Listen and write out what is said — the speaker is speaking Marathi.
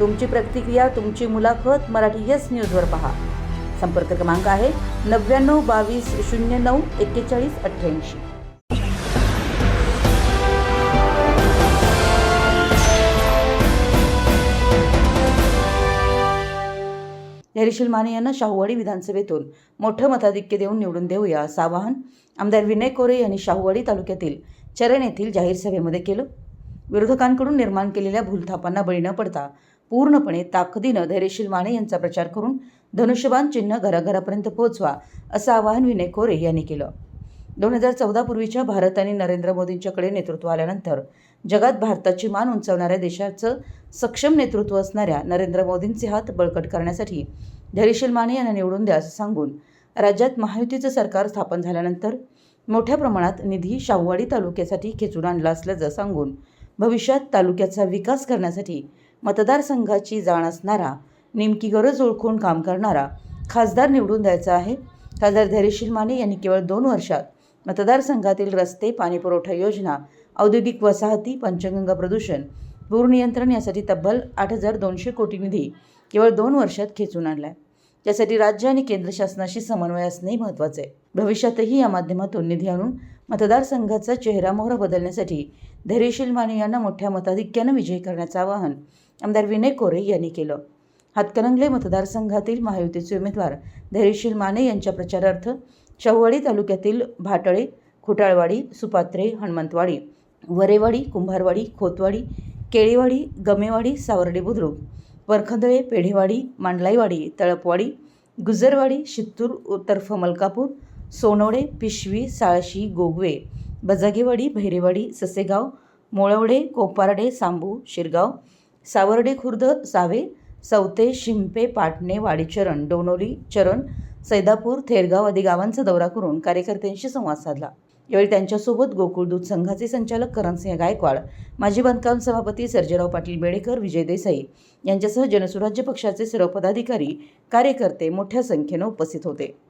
तुमची प्रतिक्रिया तुमची मुलाखत मराठी येस न्यूजवर पहा. संपर्क क्रमांक आहे नव्याण्णव बावीस शून्य नऊ एक्केचाळीस अठ्ठ्याऐंशी. धैर्यशील माने यांना शाहूवाडी विधानसभेतून मोठं मताधिक्य देऊन निवडून देऊया असं आवाहन आमदार विनय कोरे यांनी शाहूवाडी तालुक्यातील चरण येथील जाहीर सभेमध्ये केलं. विरोधकांकडून निर्माण केलेल्या भूलथापांना बळी न पडता पूर्णपणे ताकदीनं धैर्यशील माने यांचा प्रचार करून धनुष्यबाण चिन्ह घराघरापर्यंत पोहोचवा असं आवाहन विनय कोरे यांनी केलं. दोन हजार चौदापूर्वीच्या भारत आणि नरेंद्र मोदींच्याकडे नेतृत्व आल्यानंतर जगात भारताची मान उंचावणाऱ्या देशाचं सक्षम नेतृत्व असणाऱ्या नरेंद्र मोदींचे हात बळकट करण्यासाठी धैर्यशील माने यांना निवडून द्या असं सांगून राज्यात महायुतीचं सरकार स्थापन झाल्यानंतर मोठ्या प्रमाणात निधी शाहूवाडी तालुक्यासाठी खेचून आणला असल्याचं सांगून भविष्यात तालुक्याचा विकास करण्यासाठी मतदारसंघाची जाण असणारा नेमकी गरज ओळखून काम करणारा खासदार निवडून द्यायचा आहे. खासदार धैर्यशील माने यांनी केवळ दोन वर्षात मतदारसंघातील रस्ते पाणीपुरवठा योजना औद्योगिक वसाहती पंचगंगा प्रदूषण पूर नियंत्रण यासाठी तब्बल आठ हजार दोनशे कोटी निधी केवळ दोन वर्षात खेचून आणलाय. त्यासाठी राज्य आणि केंद्र शासनाशी समन्वय असणे महत्त्वाचे आहे. भविष्यातही या माध्यमातून निधी आणून मतदारसंघाचा चेहरा मोहरा बदलण्यासाठी धैर्यशील माने यांना मोठ्या मताधिक्यानं विजयी करण्याचं आवाहन आमदार विनय कोरे यांनी केलं. हातकणंगले मतदारसंघातील महायुतीचे उमेदवार धैर्यशील माने यांच्या प्रचारार्थ शाहूवाडी तालुक्यातील भाटळे खुटाळवाडी सुपात्रे हनुमंतवाडी वरेवाडी कुंभारवाडी खोतवाडी केळीवाडी गमेवाडी सावर्डे बुद्रुक वरखंदळे पेढेवाडी मांडलाईवाडी तळपवाडी गुजरवाडी शित्तूर तर्फ मलकापूर सोनवडे पिशवी साळशी गोगवे बजागेवाडी भैरेवाडी ससेगाव मोळवडे कोपारडे सांबू शिरगाव सावर्डे खुर्द सावे सौते शिंपे पाटणे वाडीचरण डोनोली चरण सैदापूर थेरगाव आदी गावांचा दौरा करून कार्यकर्त्यांशी संवाद साधला. यावेळी त्यांच्यासोबत गोकुळ दूध संघाचे संचालक करणसिंह गायकवाड माजी बांधकाम सभापती सर्जेराव पाटील बेडेकर विजय देसाई यांच्यासह जनसुराज्य पक्षाचे सर्व पदाधिकारी कार्यकर्ते मोठ्या संख्येनं उपस्थित होते.